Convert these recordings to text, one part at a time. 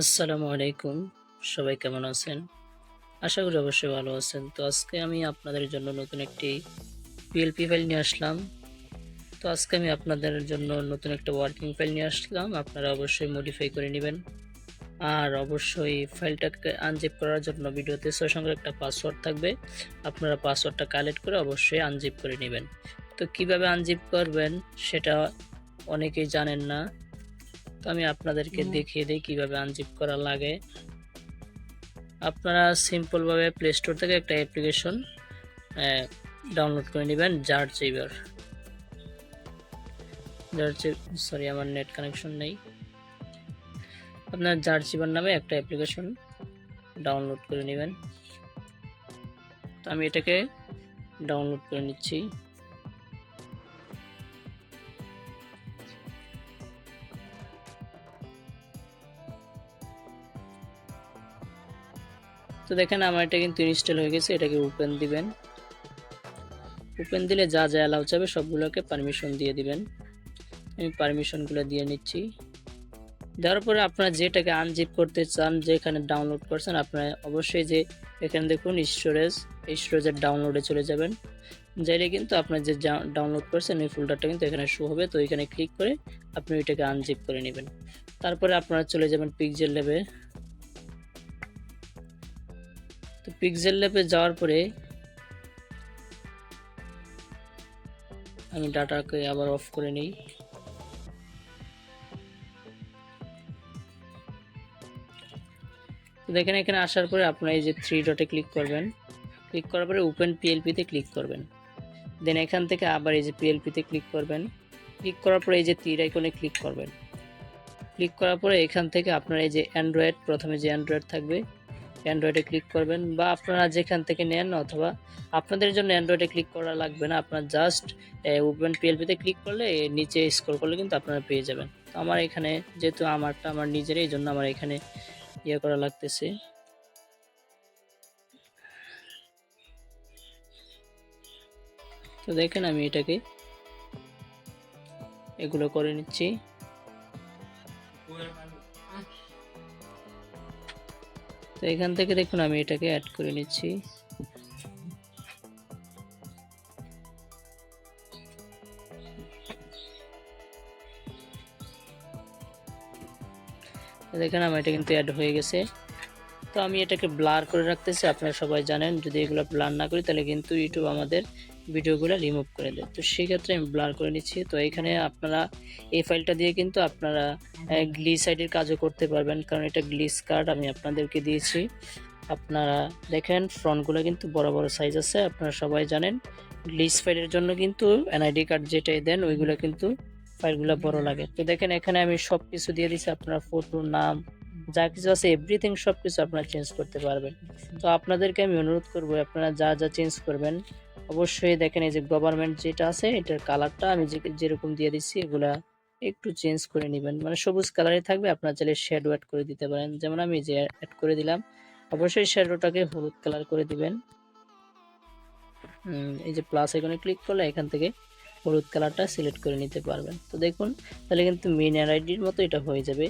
আসসালামু আলাইকুম। সবাই কেমন আছেন? আশা করি অবশ্যই ভালো আছেন। তো আজকে আমি আপনাদের জন্য নতুন একটি পিএলপি ফাইল নিয়ে আসলাম। তো আজকে আমি আপনাদের জন্য নতুন একটা ওয়ার্কিং ফাইল নিয়ে আসলাম। আপনারা অবশ্যই মডিফাই করে নেবেন। আর অবশ্যই ফাইলটাকে আনজিপ করার জন্য ভিডিওতে সঙ্গে একটা পাসওয়ার্ড থাকবে। আপনারা পাসওয়ার্ডটা কালেক্ট করে অবশ্যই আনজিপ করে নেবেন। তো কীভাবে আনজিপ করবেন সেটা অনেকেই জানেন না। আমি আপনাদেরকে দেখিয়ে দিই কীভাবে আনজিপ করা লাগে। আপনারা সিম্পলভাবে প্লে স্টোর থেকে একটা অ্যাপ্লিকেশন ডাউনলোড করে নেবেন জার চেইবার জার সরি আমার নেট কানেকশন নেই। আপনার জার চিবার নামে একটা অ্যাপ্লিকেশন ডাউনলোড করে নেবেন। তো আমি এটাকে ডাউনলোড করে নিচ্ছি। তো দেখেন আমার এটা কিন্তু ইনস্টল হয়ে গেছে, এটাকে ওপেন দিবেন। ওপেন দিলে যা যা অ্যালাউ চাবে সবগুলোকে পারমিশন দিয়ে দিবেন। আমি পারমিশনগুলো দিয়ে নিচ্ছি। দেওয়ার পরে আপনারা যেটাকে আনজিপ করতে চান, যেখানে ডাউনলোড করছেন, আপনারা অবশ্যই যে এখানে দেখুন স্টোরেজ এই স্টোরেজের ডাউনলোডে চলে যাবেন। যাইলে কিন্তু আপনার যে ডাউনলোড করছেন ওই ফোল্ডারটা কিন্তু এখানে শো হবে। তো এখানে ক্লিক করে আপনি ওইটাকে আনজিপ করে নেবেন। তারপরে আপনারা চলে যাবেন পিকজেল লেবে পিক্সেল ল্যাবে যাওয়ার পরে আমি ডাটাকে আবার অফ করে নিই। দেখেন এখানে আসার পরে আপনারা এই যে থ্রি ডটে ক্লিক করবেন। ক্লিক করার পরে ওপেন পিএলপিতে ক্লিক করবেন। দেন এখান থেকে আবার এই যে পিএলপিতে ক্লিক করবেন। ক্লিক করার পরে এই যে তীর আইকনে ক্লিক করবেন। ক্লিক করার পরে এখান থেকে আপনার এই যে অ্যান্ড্রয়েড প্রথমে যে অ্যান্ড্রয়েড থাকবে অ্যান্ড্রয়েডে ক্লিক করবেন বা আপনারা যেখান থেকে নেন অথবা আপনাদের জন্য অ্যান্ড্রয়েডে ক্লিক করা লাগবে না। আপনার জাস্ট ওপেন পিএলপিতে ক্লিক করলে নিচে স্ক্রল করলে কিন্তু আপনারা পেয়ে যাবেন। তো আমার এখানে যেহেতু আমারটা আমার নিজের এই জন্য আমার এখানে ইয়ে করা লাগতেছে। তো দেখেন আমি এটাকে এগুলো করে নিচ্ছি। তো এখান থেকে দেখুন, আমি এটাকে অ্যাড করে নিচ্ছি। দেখেন, আমার এটা কিন্তু অ্যাড হয়ে গেছে। তো আমি এটাকে ব্লার করে রাখতেছি, আপনারা সবাই জানেন। যদি এগুলো ব্লার না করি, তাহলে কিন্তু ইউটিউব আমাদের ভিডিওগুলো রিমুভ করে দেয় তো সেক্ষেত্রে আমি ব্লার করে নিচ্ছি। তো এখানে আপনারা এই ফাইলটা দিয়ে কিন্তু আপনারা গ্লিস সাইডের কাজও করতে পারবেন। কারণ এটা গ্লিস কার্ড আমি আপনাদেরকে দিয়েছি। আপনারা দেখেন ফ্রন্টগুলো কিন্তু বড় বড় সাইজ আছে। আপনারা সবাই জানেন গ্লিস ফাইলের জন্য কিন্তু এনআইডি কার্ড যেটাই দেন ওইগুলো কিন্তু ফাইলগুলো বড় লাগে। তো দেখেন এখানে আমি সব কিছু দিয়ে দিচ্ছি আপনার ফটো নাম যা কিছু আছে এভরিথিং সব কিছু আপনারা চেঞ্জ করতে পারবেন। তো আপনাদেরকে আমি অনুরোধ করব আপনারা যা যা চেঞ্জ করবেন অবশ্যই দেখেন এই যে গভর্নমেন্ট যেটা আছে, এটার কালারটা আমি যেরকম দিয়ে দিচ্ছি, এগুলা একটু চেঞ্জ করে নেবেন। মানে সবুজ কালারে থাকবে, আপনার চাইলে শ্যাডো অ্যাড করে দিতে পারেন। যেমন আমি যে অ্যাড করে দিলাম, অবশ্যই শ্যাডোটাকে হলুদ কালার করে দিবেন। এই যে প্লাস এখানে ক্লিক করলে এখান থেকে হলুদ কালারটা সিলেক্ট করে নিতে পারবেন। তো দেখুন, তাহলে কিন্তু মেন আইডির মতো এটা হয়ে যাবে।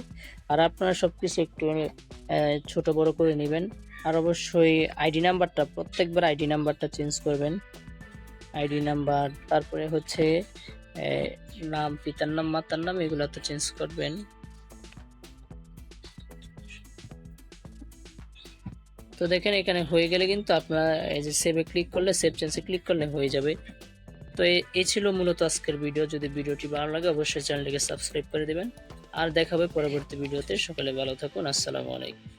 আর আপনারা সব কিছু একটু ছোট বড় করে নেবেন। আর অবশ্যই আইডি নাম্বারটা প্রত্যেকবার আইডি নাম্বারটা চেঞ্জ করবেন। আইডি নাম্বার, তারপরে হচ্ছে নাম, পিতার নাম, মাতার নাম, এগুলো তো চেঞ্জ করবেন। তো দেখেন, এখানে হয়ে গেলে কিন্তু আপনার এই যে সেভে ক্লিক করলে সেভ চেঞ্জে ক্লিক করলে হয়ে যাবে। তো এই ছিল মূলত আজকের ভিডিও যদি ভিডিওটি ভালো লাগে, অবশ্যই চ্যানেলটিকে সাবস্ক্রাইব করে দেবেন। আর দেখাবে পরবর্তী ভিডিওতে সকালে ভালো থাকুন। আসসালামু আলাইকুম।